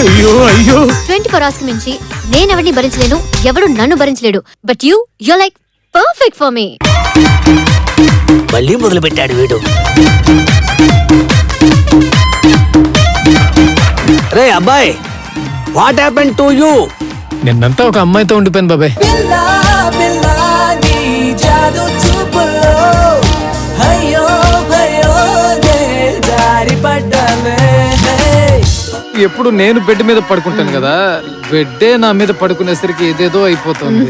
అయ్యో అయ్యో. Twenty four hours మించి నేనెవరిని భరించలేను ఎవడు నన్ను భరించలేడు. But you you like perfect for me మళ్ళీ మొదలు పెట్టాడు వీడు. రే అబ్బాయి వాట్ హ్యాపెన్ టు యూ నిన్నంతా ఒక అమ్మాయితో ఉండిపోయాను బాబాయ్. ఎప్పుడు నేను బెడ్ మీద పడుకుంటాను కదా బెడ్డే నా మీద పడుకునేసరికి ఏదేదో అయిపోతుంది.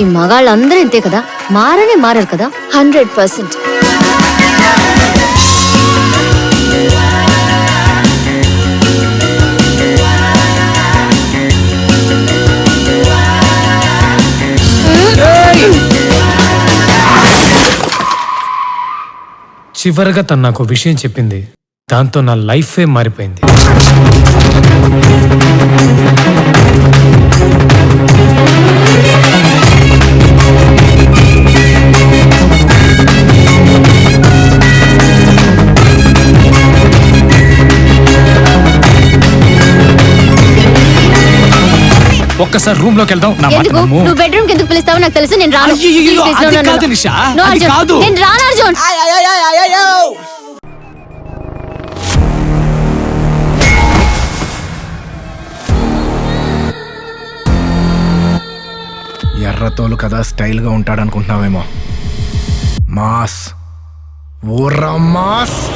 ఈ మగాళ్ళందరూ ఇంతే కదా మారనే మారరు కదా హండ్రెడ్ పర్సెంట్. చివరగా తను నాకు విషయం చెప్పింది దాంతో నా లైఫే మారిపోయింది ఒక్కసారి రూమ్లోకి వెళ్దాం నా మాట ఎందుకు నమ్ము. నువ్వు బెడ్రూమ్ ఎందుకు పిలుస్తావో నాకు తెలుసు నేను రాను అయ్యయ్యయ్యో, అది కాదు. నిషా, అది. కాదు. నేను రాను అర్జున్ ఎర్రతోలు కదా స్టైల్గా ఉంటాడనుకుంటున్నావేమో. మాస్. ఊర్రా మాస్.